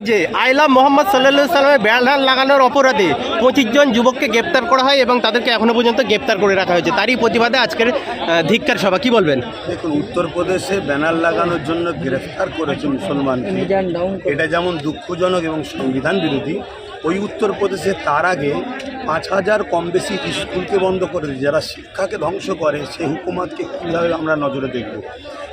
যে আইলা মোহাম্মদ সাল্লাহ সাল্লামের ব্যানার লাগানোর অপরাধে পঁচিশ জন যুবককে গ্রেপ্তার করা হয় এবং তাদেরকে এখনও পর্যন্ত গ্রেপ্তার করে রাখা হয়েছে। তারই প্রতিবাদে আজকের ধিক্কার সভা। কি বলবেন? দেখুন, উত্তরপ্রদেশে ব্যানার লাগানোর জন্য গ্রেফতার করেছে মুসলমানকে। এটা যেমন দুঃখজনক এবং সংবিধান বিরোধী, ওই উত্তরপ্রদেশে তার আগে পাঁচ হাজার কম বেশি স্কুলকে বন্ধ করে যারা শিক্ষাকে ধ্বংস করে, সেই হুকুমাতকে কীভাবে আমরা নজরে দেখব?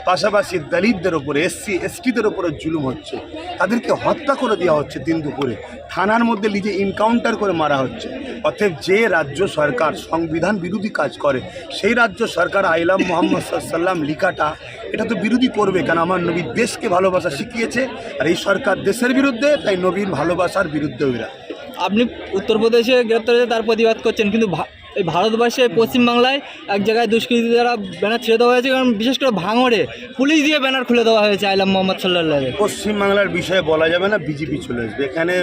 পাশাপাশি দলিতদের ওপরে, এসসি, এসটিদের ওপরে জুলুম হচ্ছে। তাদেরকে হত্যা করে দেওয়া হচ্ছে দিন দুপুরে। থানার মধ্যে নিজে ইনকাউন্টার করে মারা হচ্ছে। অতএব যে রাজ্য সরকার সংবিধান বিরোধী কাজ করে, সেই রাজ্য সরকার আইলাম মোহাম্মদ সাল্লাম লিখাটা, এটা তো বিরোধী করবে কেন? আমার নবী দেশকে ভালোবাসা শিখিয়েছে, আর এই সরকার দেশের বিরুদ্ধে, তাই নবীর ভালোবাসার বিরুদ্ধে ওইরা। আপনি উত্তরপ্রদেশে গ্রেপ্তার হয়েছে তার প্রতিবাদ করছেন, কিন্তু এই ভারতবর্ষে পশ্চিমবাংলায় এক জায়গায় দুষ্কৃতী দ্বারা ব্যানার ছেড়ে দেওয়া হয়েছে কারণ বিশেষ করে ভাঙড়ে পুলিশ দিয়ে ব্যানার খুলে দেওয়া হয়েছে আইলাম মোহাম্মদ সাল্লাহ পশ্চিমবাংলার বিষয়ে বলা যাবে না বিজেপি চলে আসবে। এখানে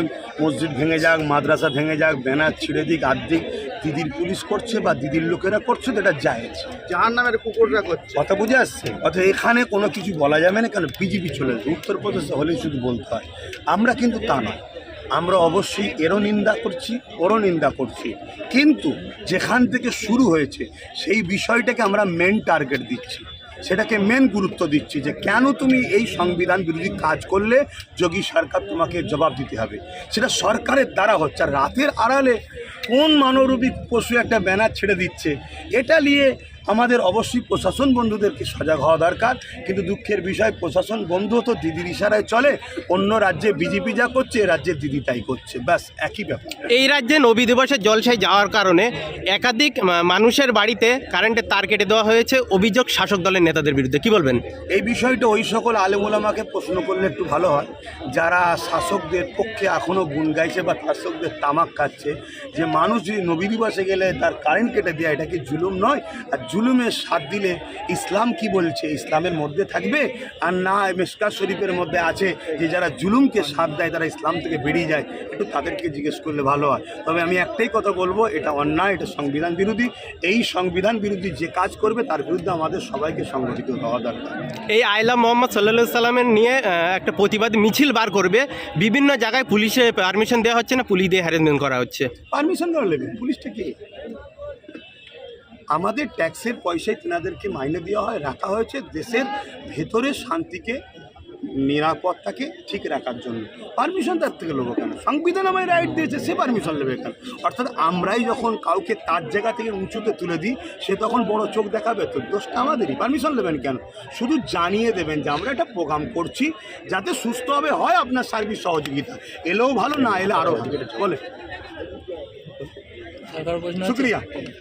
মসজিদ ভেঙে যাক মাদ্রাসা ভেঙে যাক ব্যানার ছিঁড়ে দিক আর্ধেক দিদির পুলিশ করছে বা দিদির লোকেরা করছে তো এটা জায়েজ যার নামের কুকুররা করছে। কথা বুঝে আসছে? অর্থাৎ এখানে কোনো কিছু বলা যাবে না কেন বিজেপি চলে আসবে? উত্তরপ্রদেশে হলেই শুধু বলতে হয়। আমরা কিন্তু তা নয়। আমরা অবশ্যই এরও নিন্দা করছি, ওরও নিন্দা করছি। কিন্তু যেখান থেকে শুরু হয়েছে, সেই বিষয়টাকে আমরা মেন টার্গেট দিচ্ছি। সেটাকে মেন গুরুত্ব দিচ্ছি যে কেন তুমি এই সংবিধান বিরোধী কাজ করলে যোগী সরকার তোমাকে জবাব দিতে হবে। সেটা সরকারের দ্বারা হচ্ছে। আর রাতের আড়ালে কোন মানবরূপী পশু একটা ব্যানার ছেড়ে দিচ্ছে? এটা নিয়ে আমাদের অবশ্যই প্রশাসন বন্ধুদেরকে সজাগ হওয়া দরকার কিন্তু দুঃখের বিষয় প্রশাসন বন্ধু তো দিদির ইশারায় চলে অন্য রাজ্যে বিজেপি যা করছে এ রাজ্যে দিদি তাই করছে ব্যাস একই ব্যাপার। এই রাজ্যে নবী দিবসের জলসায় যাওয়ার কারণে একাধিক মানুষের বাড়িতে কারেন্টের তার কেটে দেওয়া হয়েছে অভিযোগ শাসক দলের নেতাদের বিরুদ্ধে কি বলবেন? এই বিষয়টা ওই সকল আলেমুলামাকে প্রশ্ন করলে একটু ভালো হয়। যারা শাসকদের পক্ষে এখনও গুণ গাইছে বা শাসকদের তামাক খাচ্ছে যে মানুষ যদি নবী দিবসে গেলে তার কারেন্ট কেটে দেয় এটা কি জুলুম নয়? আর জুলুমের সাথ দিলে ইসলাম কি বলছে? ইসলামের মধ্যে থাকবে আর না মেসকার শরীফের মধ্যে আছে যে যারা জুলুমকে সাথ দেয় তারা ইসলাম থেকে বেরিয়ে যায়? একটু তাদেরকে জিজ্ঞেস করলে ভালো হয়। তবে আমি একটাই কথা বলব এটা অন্যায় এটা সংবিধান বিরোধী। এই সংবিধান বিরোধী যে কাজ করবে তার বিরুদ্ধে আমাদের সবাইকে সংগঠিত হওয়া দরকার। এই আইলা মোহাম্মদ সাল্লাহ সাল্লামের নিয়ে একটা প্রতিবাদ মিছিল বার করবে। বিভিন্ন জায়গায় পুলিশে পারমিশন দেওয়া হচ্ছে না? পুলিশ দিয়ে হ্যারাসমেন্ট করা হচ্ছে। পারমিশন কেন নেবে পুলিশটা কি? আমাদের ট্যাক্সের পয়সায় তেনাদেরকে মাইনে দেওয়া হয় রাখা হয়েছে দেশের ভেতরে শান্তিকে নিরাপত্তাকে ঠিক রাখার জন্য। পারমিশন তার থেকে নেব কেন সংবিধান আমায় রাইট দিয়েছে সে পারমিশন নেবে কেন অর্থাৎ আমরাই যখন কাউকে তার জায়গা থেকে উঁচুতে তুলে দিই সে তখন বড় চোখ দেখাবে তো দোষটা আমাদেরই। পারমিশন নেবেন কেন? শুধু জানিয়ে দেবেন যে আমরা একটা প্রোগ্রাম করছি যাতে সুস্থভাবে হয় আপনার সার্ভিস সহযোগিতা। এলেও ভালো না এলে আরও ভালো। বলে? শুক্রিয়া।